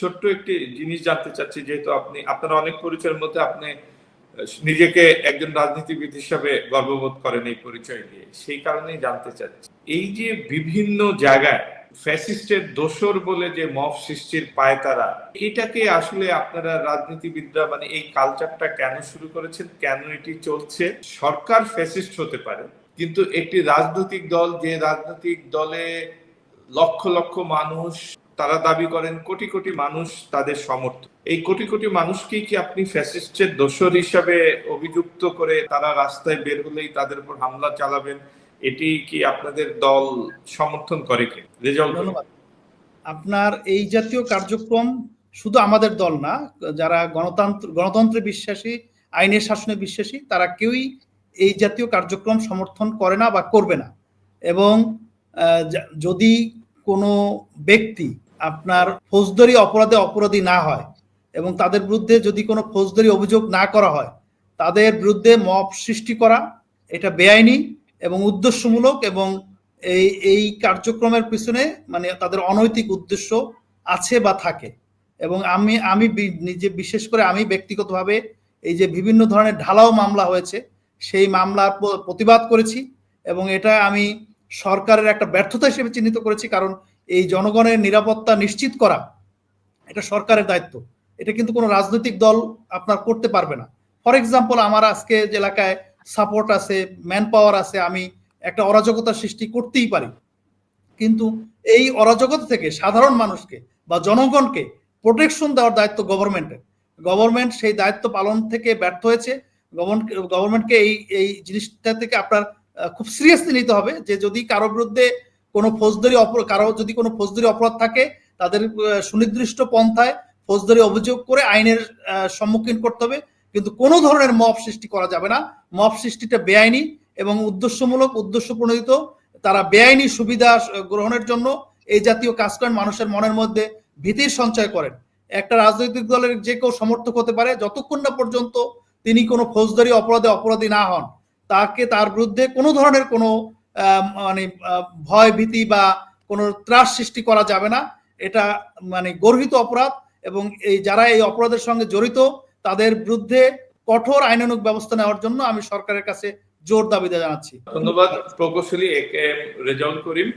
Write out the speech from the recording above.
ছোট্ট একটি জিনিস জানতে চাচ্ছি, যেহেতু আপনি, আপনার অনেক পরিচয়ের মধ্যে আপনি নিজেকে একজন রাজনীতিবিদ হিসাবে গর্ববোধ করেন এই পরিচয় দিয়ে সেই কারণেই জানতে চাচ্ছি। এই যে বিভিন্ন জায়গায় ফ্যাসিস্টের দোসর বলে যে মফ সৃষ্টির পায়তারা এটাকে আসলে আপনারা রাজনীতিবিদরা মানে এই কালচারটা কেন শুরু করেছেন, কেন এটি চলছে? সরকার ফ্যাসিস্ট হতে পারে, কিন্তু একটি রাজনৈতিক দল, যে রাজনৈতিক দলে লক্ষ লক্ষ মানুষ তারা দাবি করেন কোটি কোটি মানুষ তাদের সমর্থন এই কোটি কোটি মানুষকেই কি আপনি ফ্যাসিস্টের দোষর হিসাবে অভিযুক্ত করে তারা রাস্তায় বের হলেই তাদের উপর হামলা চালাবেন, এটি কি আপনাদের দল সমর্থন করে কি রেজাল্ট আপনার এই জাতীয় কার্যক্রম শুধু আমাদের দল না, যারা গণতন্ত্র, গণতন্ত্রে বিশ্বাসী, আইনের শাসনে বিশ্বাসী, তারা কেউই এই জাতীয় কার্যক্রম সমর্থন করে না বা করবে না। এবং যদি কোনো ব্যক্তি আপনার ফৌজদারি অপরাধে অপরাধী না হয় এবং তাদের বিরুদ্ধে যদি কোনো ফৌজদারি অভিযোগ না করা হয়, তাদের বিরুদ্ধে মপ সৃষ্টি করা, এটা বেআইনি এবং উদ্দেশ্যমূলক এবং এই এই কার্যক্রমের পিছনে মানে তাদের অনৈতিক উদ্দেশ্য আছে বা থাকে। এবং আমি আমি নিজে বিশেষ করে আমি ব্যক্তিগতভাবে এই যে বিভিন্ন ধরনের ঢালাও মামলা হয়েছে, সেই মামলার প্রতিবাদ করেছি এবং এটা আমি সরকারের একটা ব্যর্থতা হিসেবে চিহ্নিত করেছি কারণ এই জনগণের নিরাপত্তা নিশ্চিত করা, এটা সরকারের দায়িত্ব। এটা কিন্তু কোনো রাজনৈতিক দল আপনার করতে পারবে না। ফর এক্সাম্পল আমার আজকে যে এলাকায় সাপোর্ট আছে ম্যান পাওয়ার আছে, আমি একটা অরাজকতা সৃষ্টি করতেই পারি। কিন্তু এই অরাজকতা থেকে সাধারণ মানুষকে বা জনগণকে প্রোটেকশন দেওয়ার দায়িত্ব গভর্নমেন্টের গভর্নমেন্ট সেই দায়িত্ব পালন থেকে ব্যর্থ হয়েছে। গভর্নমেন্টকে এই এই জিনিসটা থেকে আপনার খুব সিরিয়াসলি নিতে হবে যে যদি কারও বিরুদ্ধে কোনো ফৌজদারি অপরাধ কারও যদি কোনো ফৌজদারি অপরাধ থাকে, তাদের সুনির্দিষ্ট পন্থায় ফৌজদারি অভিযোগ করে আইনের সম্মুখীন করতে হবে। কিন্তু কোনো ধরনের মপ সৃষ্টি করা যাবে না। মপ সৃষ্টিটা বেআইনি এবং উদ্দেশ্যমূলক উদ্দেশ্য প্রণোদিত তারা বেআইনি সুবিধা গ্রহণের জন্য এই জাতীয় কাজ করেন মানুষের মনের মধ্যে ভীতির সঞ্চয় করেন। একটা রাজনৈতিক দলের যে কেউ সমর্থক হতে পারে, যতক্ষণ না পর্যন্ত তিনি কোনো ফৌজদারি অপরাধে অপরাধী না হন, তাকে তার বিরুদ্ধে কোনো ধরনের কোনো মানে ভয় ভীতি বা কোনো ত্রাস সৃষ্টি করা যাবে না। এটা মানে গর্হিত অপরাধ এবং এই যারা এই অপরাধের সঙ্গে জড়িত, তাদের বিরুদ্ধে কঠোর আইনানুক ব্যবস্থা নেওয়ার জন্য আমি সরকারের কাছে জোর দাবিদা জানাচ্ছি। ধন্যবাদ। প্রকৌশলী এ কে রেজাউল করিম।